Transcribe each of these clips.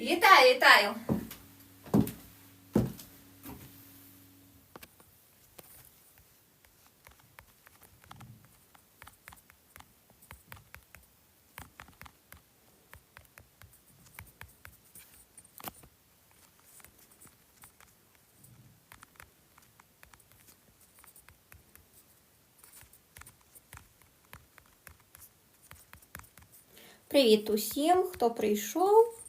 Вітаю, вітаю. Привіт усім, хто прийшов.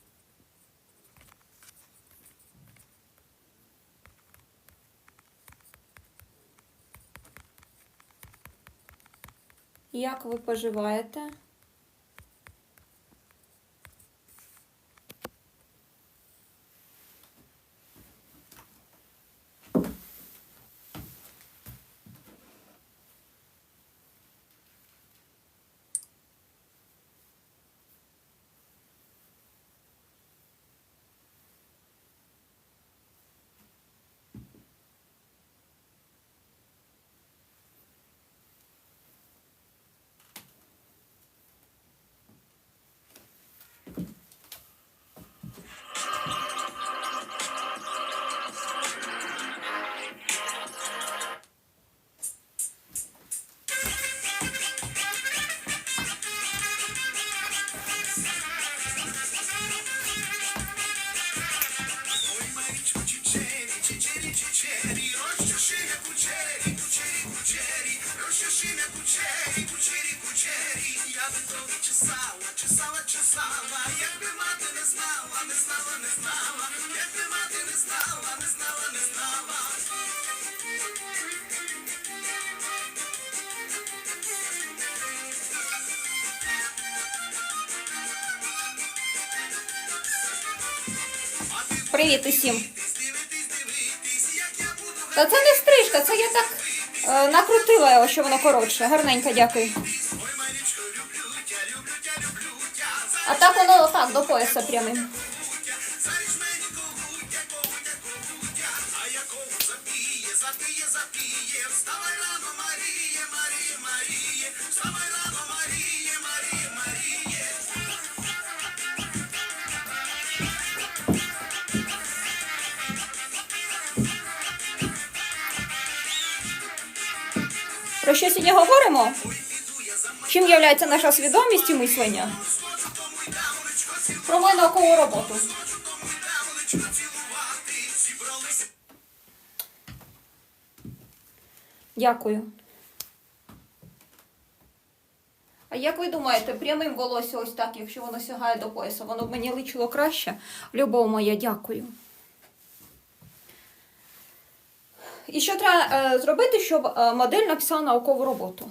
Як ви поживаєте? Привіт усім. Та це не стрижка, це я так е, накрутила його, що воно коротше. Гарненько, дякую. А так воно так, до пояса прямим. Про що сьогодні говоримо? Чим є наша свідомість і мислення? Про мою наукову роботу. Дякую. А як ви думаєте, прямим волосся ось так, якщо воно сягає до пояса, воно б мені личило краще? Любов моя, дякую. І що треба е, зробити, щоб е, модель написала наукову роботу?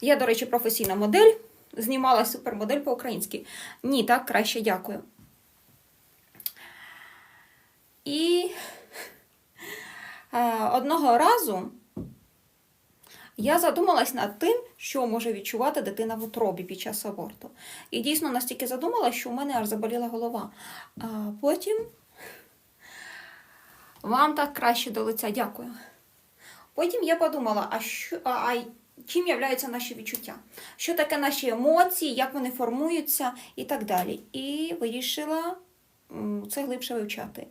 Я, до речі, професійна модель, знімала супермодель по-українськи. Ні, так, краще дякую. І е, одного разу я задумалась над тим, що може відчувати дитина в утробі під час аборту. І дійсно настільки задумалась, що у мене аж заболіла голова. А потім вам так краще до лиця, дякую. Потім я подумала, а що а, а чим являються наші відчуття? Що таке наші емоції, як вони формуються і так далі. І вирішила це глибше вивчати.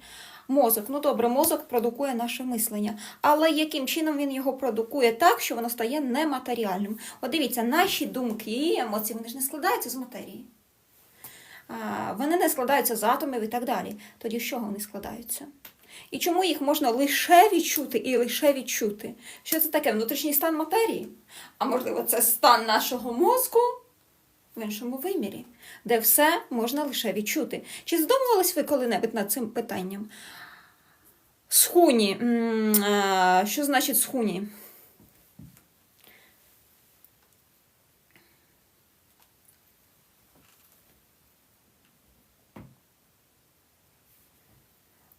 Мозок, ну добре, мозок продукує наше мислення, але яким чином він його продукує так, що воно стає нематеріальним? От дивіться, наші думки і емоції вони ж не складаються з матерії. Вони не складаються з атомів і так далі. Тоді з чого вони складаються? І чому їх можна лише відчути і лише відчути? Що це таке? Внутрішній стан матерії? А можливо, це стан нашого мозку в іншому вимірі, де все можна лише відчути. Чи задумувались ви коли-небудь над цим питанням? Схуні. Що значить схуні?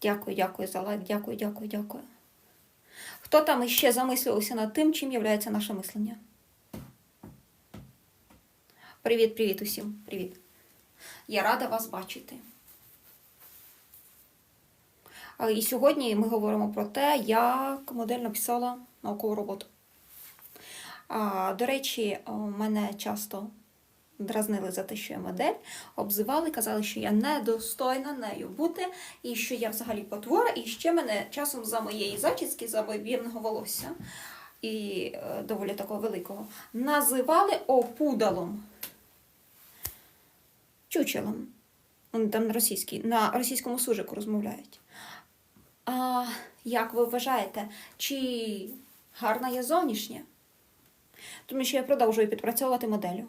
Дякую, дякую за лайк, дякую, дякую, дякую. Хто там іще замислювався над тим, чим є наше мислення? Привіт, привіт усім. Привіт. Я рада вас бачити. І сьогодні ми говоримо про те, як модель написала наукову роботу. До речі, мене часто дразнили за те, що я модель, обзивали, казали, що я недостойна нею бути, і що я взагалі потвора, і ще мене часом за моєї зачіски, за вірного волосся, і е, доволі такого великого, називали опудалом. Чучелом. Там на російській, на російському сужику розмовляють. А як ви вважаєте, чи гарна я зовнішня? Тому що я продовжую підпрацьовувати моделлю.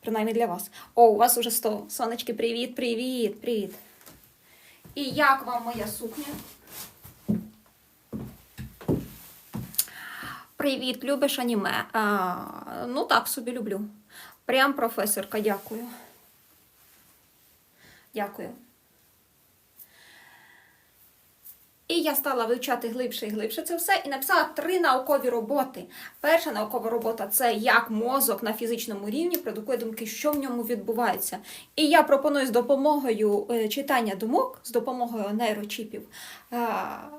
Принаймні для вас. О, у вас уже 100. Сонечки, привіт, привіт, привіт. І як вам моя сукня? Привіт, любиш аніме? А, ну так собі люблю. Прям професорка, дякую. Дякую. І я стала вивчати глибше і глибше це все і написала три наукові роботи. Перша наукова робота це як мозок на фізичному рівні продукує думки, що в ньому відбувається. І я пропоную з допомогою е, читання думок, з допомогою нейрочіпів, е,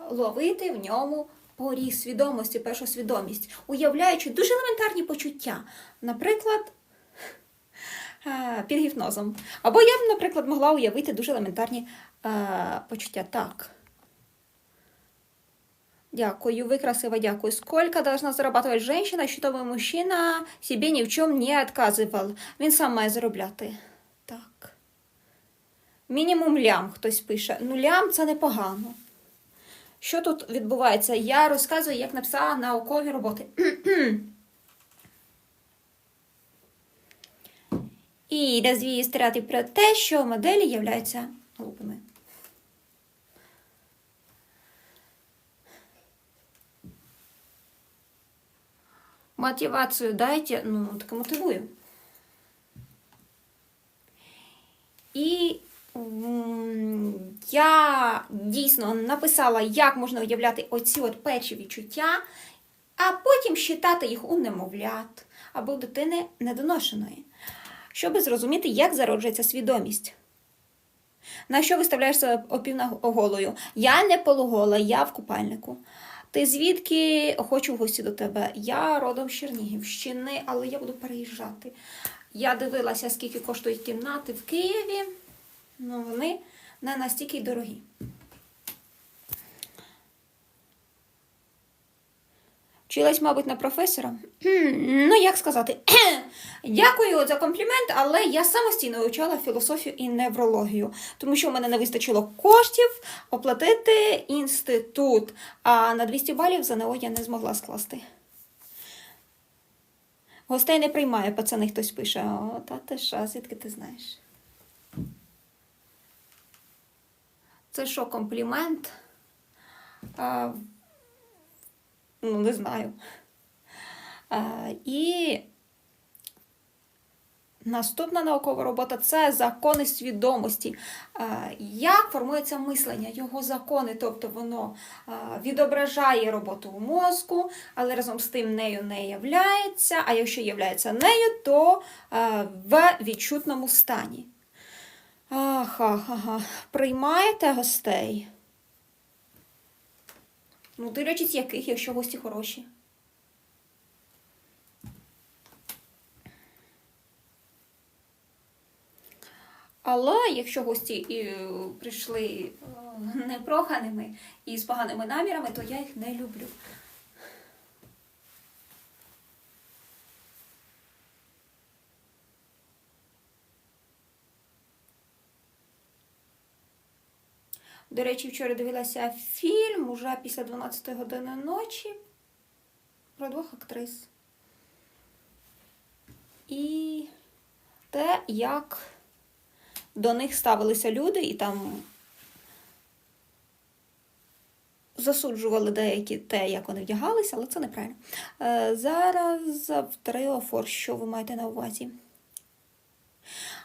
ловити в ньому поріг свідомості, першу свідомість, уявляючи дуже елементарні почуття. Наприклад, е, під гіпнозом. Або я б, наприклад, могла уявити дуже елементарні почуття. Так. Дякую, вы красиво, дякую. Сколько должна зарабатывать женщина, чтобы мужчина себе ні в чому не отказывал? Він сам має заробляти. Так. Мінімум лям хтось пише. Ну, лям це непогано. Що тут відбувається? Я розказую, як написала наукові роботи. І розвію стереотип про те, що моделі являються Мотивацію дайте, ну, так мотивую. І я дійсно написала, як можна уявляти оці от перші відчуття, а потім считати їх у немовлят або в дитини недоношеної, щоб зрозуміти, як зароджується свідомість. На що виставляєш себе опівноголою? Я не полугола, я в купальнику. Ти звідки хочу в гості до тебе? Я родом з Чернігівщини, але я буду переїжджати. Я дивилася, скільки коштують кімнати в Києві. але вони не настільки дорогі. Вчилась, мабуть, на професора. Ну, як сказати, дякую за комплімент, але я самостійно вивчала філософію і неврологію, тому що в мене не вистачило коштів оплатити інститут, а на 200 балів ЗНО я не змогла скласти. Гостей не приймає, пацани хтось пише. О, та ти звідки ти знаєш? Це що, комплімент? А, ну, не знаю. А, і наступна наукова робота це закони свідомості. А, як формується мислення, його закони, тобто воно а, відображає роботу мозку, але разом з тим нею не являється. А якщо являється нею, то а, в відчутному стані. Ага, ага. Приймаєте гостей? Ну, дивлячись яких, якщо гості хороші. Але якщо гості і прийшли е, непроханими і з поганими намірами, то я їх не люблю. До речі, вчора дивилася фільм уже після 12 години ночі про двох актрис. І те, як до них ставилися люди, і там засуджували деякі те, як вони вдягалися, але це неправильно. Е, зараз в Треофор, що ви маєте на увазі?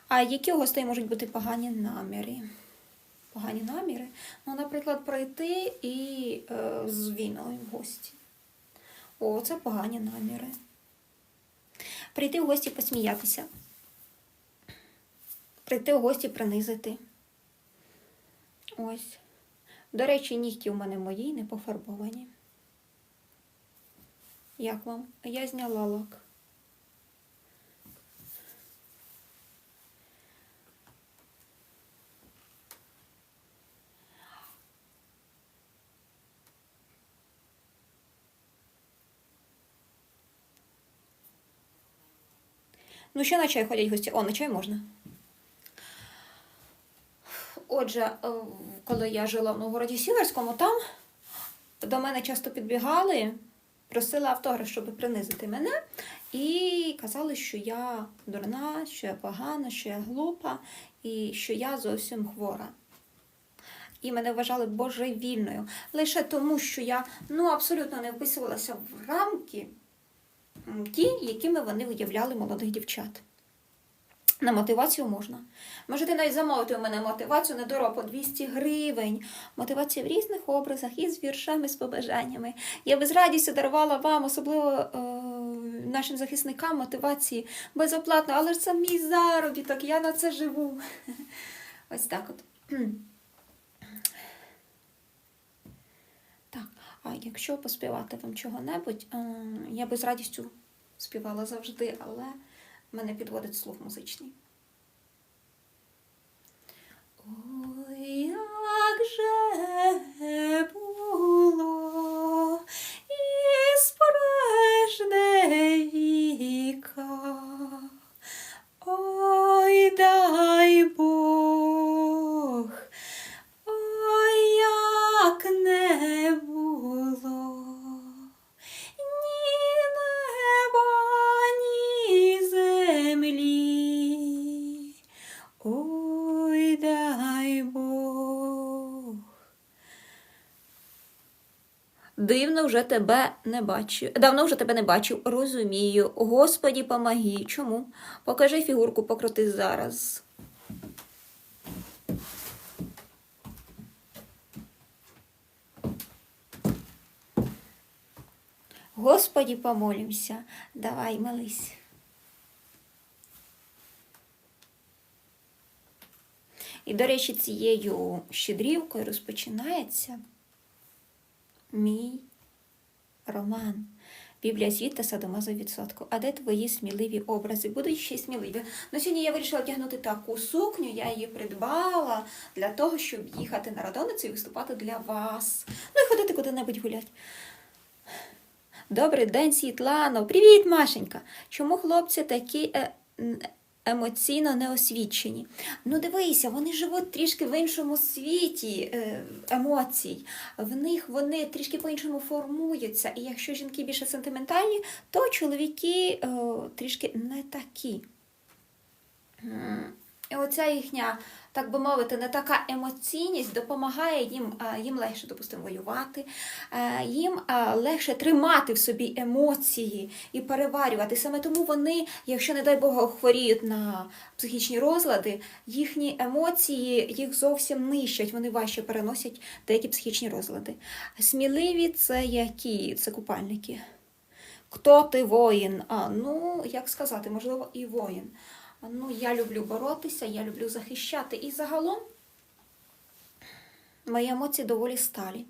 А які у гостей можуть бути погані наміри? Погані наміри. Ну, наприклад, прийти і е, з війною в гості. О, це погані наміри. Прийти в гості посміятися. Прийти в гості принизити. Ось. До речі, нігті у мене мої не пофарбовані. Як вам? Я зняла лак. Ну, ще на чай ходять гості. О, на чай можна. Отже, е, коли я жила в Новгороді Сіверському, там до мене часто підбігали, просили автограф, щоб принизити мене, і казали, що я дурна, що я погана, що я глупа і що я зовсім хвора. І мене вважали божевільною лише тому, що я ну, абсолютно не вписувалася в рамки ті, якими вони виявляли молодих дівчат. На мотивацію можна. Можете навіть замовити у мене мотивацію недорого по 200 гривень. Мотивація в різних образах і з віршами, з побажаннями. Я би з радістю дарувала вам, особливо е, нашим захисникам, мотивації безоплатно, але ж це мій заробіток, я на це живу. Ось так от. Так, а якщо поспівати вам чого-небудь, е, я би з радістю співала завжди, але мене підводить слух музичний. Ой, як же Дивно вже тебе не бачу. Давно вже тебе не бачив. Розумію. Господі, помоги. Чому? Покажи фігурку, покрути зараз. Господі, помолимся. Давай, молись. І, до речі, цією щедрівкою розпочинається мій роман. Біблія світа Садомаза відсотку. А де твої сміливі образи? Будуть ще сміливі. Ну, сьогодні я вирішила одягнути таку сукню, я її придбала для того, щоб їхати на радоницю і виступати для вас. Ну і ходити куди-небудь гуляти. Добрий день, Світлано. Привіт, Машенька. Чому хлопці такі е, емоційно неосвічені? Ну, дивися, вони живуть трішки в іншому світі е, емоцій. В них вони трішки по-іншому формуються. І якщо жінки більше сентиментальні, то чоловіки о, трішки не такі. І оця їхня, так би мовити, не така емоційність допомагає їм, е, їм легше, допустимо, воювати, е, їм е, легше тримати в собі емоції і переварювати. Саме тому вони, якщо, не дай Бог, хворіють на психічні розлади, їхні емоції їх зовсім нищать, вони важче переносять деякі психічні розлади. Сміливі це які? Це купальники. Хто ти воїн? А, ну, як сказати, можливо, і воїн. Ну, я люблю боротися, я люблю захищати. І загалом мої емоції доволі сталі.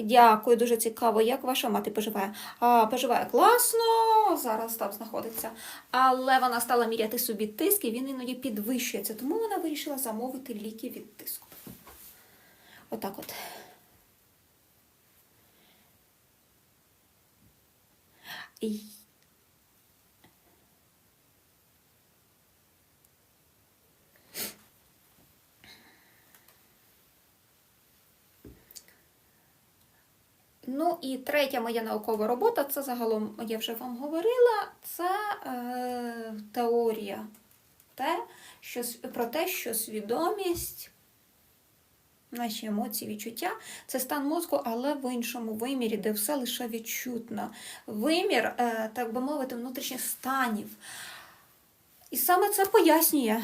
Дякую, дуже цікаво, як ваша мати поживає. А, поживає класно, зараз там знаходиться. Але вона стала міряти собі тиск, і він іноді підвищується, тому вона вирішила замовити ліки від тиску. Отак от. І Ну і третя моя наукова робота, це загалом, я вже вам говорила, це е, теорія те, що, про те, що свідомість, наші емоції, відчуття це стан мозку, але в іншому вимірі, де все лише відчутно. Вимір, е, так би мовити, внутрішніх станів. І саме це пояснює.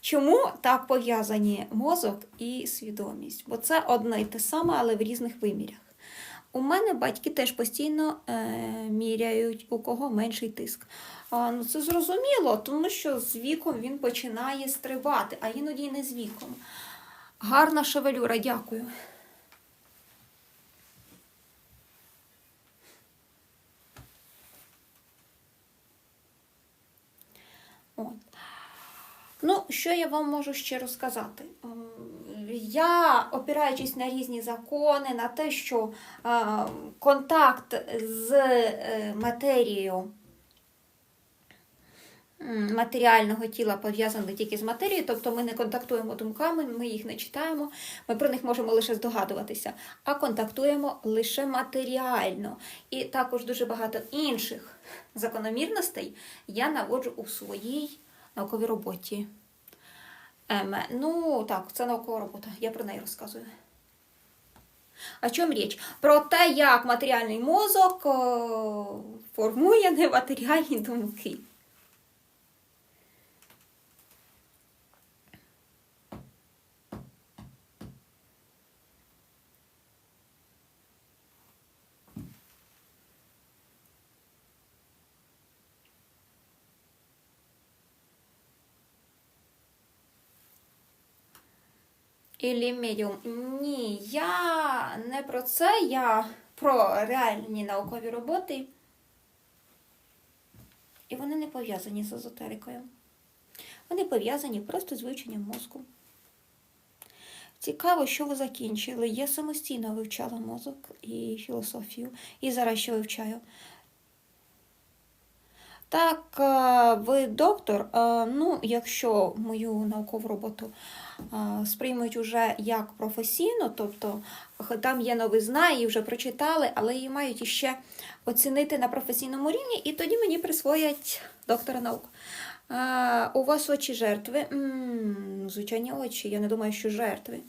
Чому так пов'язані мозок і свідомість? Бо це одне й те саме, але в різних вимірях. У мене батьки теж постійно е, міряють, у кого менший тиск. А, ну, це зрозуміло, тому що з віком він починає стрибати, а іноді не з віком. Гарна шевелюра, дякую. От. Ну, що я вам можу ще розказати? Я, опираючись на різні закони, на те, що контакт з е, матерією матеріального тіла пов'язаний тільки з матерією, тобто ми не контактуємо думками, ми їх не читаємо, ми про них можемо лише здогадуватися, а контактуємо лише матеріально. І також дуже багато інших закономірностей я наводжу у своїй науковій роботі. Ем, ну, так, це наукова робота, я про неї розказую. О чому річ? Про те, як матеріальний мозок о, формує нематеріальні думки. Ілі медіум. Ні, я не про це, я про реальні наукові роботи. І вони не пов'язані з езотерикою. Вони пов'язані просто з вивченням мозку. Цікаво, що ви закінчили. Я самостійно вивчала мозок і філософію, і зараз ще вивчаю. Так, е, ви доктор, е, ну, якщо мою наукову роботу сприймуть уже як професійну, тобто там є новизна, її вже прочитали, але її мають іще оцінити на професійному рівні, і тоді мені присвоять доктора наук. У вас очі жертви? Звичайні очі, я не думаю, що жертви.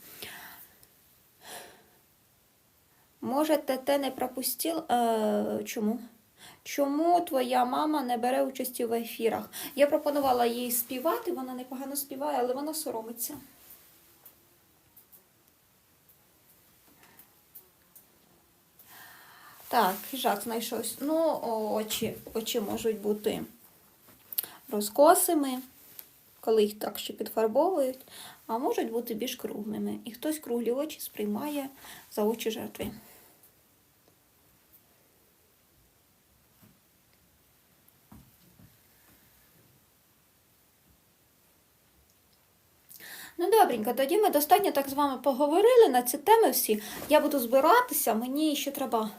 Може, ТТ не пропустив? Е, чому? Чому твоя мама не бере участі в ефірах? Я пропонувала їй співати, вона непогано співає, але вона соромиться. Так, хижак знайшовся. Ну, очі, очі можуть бути розкосими, коли їх так ще підфарбовують, а можуть бути більш круглими. І хтось круглі очі сприймає за очі жертви. Ну, добренько, тоді ми достатньо так з вами поговорили на ці теми всі. Я буду збиратися, мені ще треба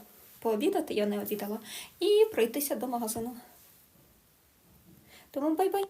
пообідати, я не обідала, і пройтися до магазину. Тому бай-бай.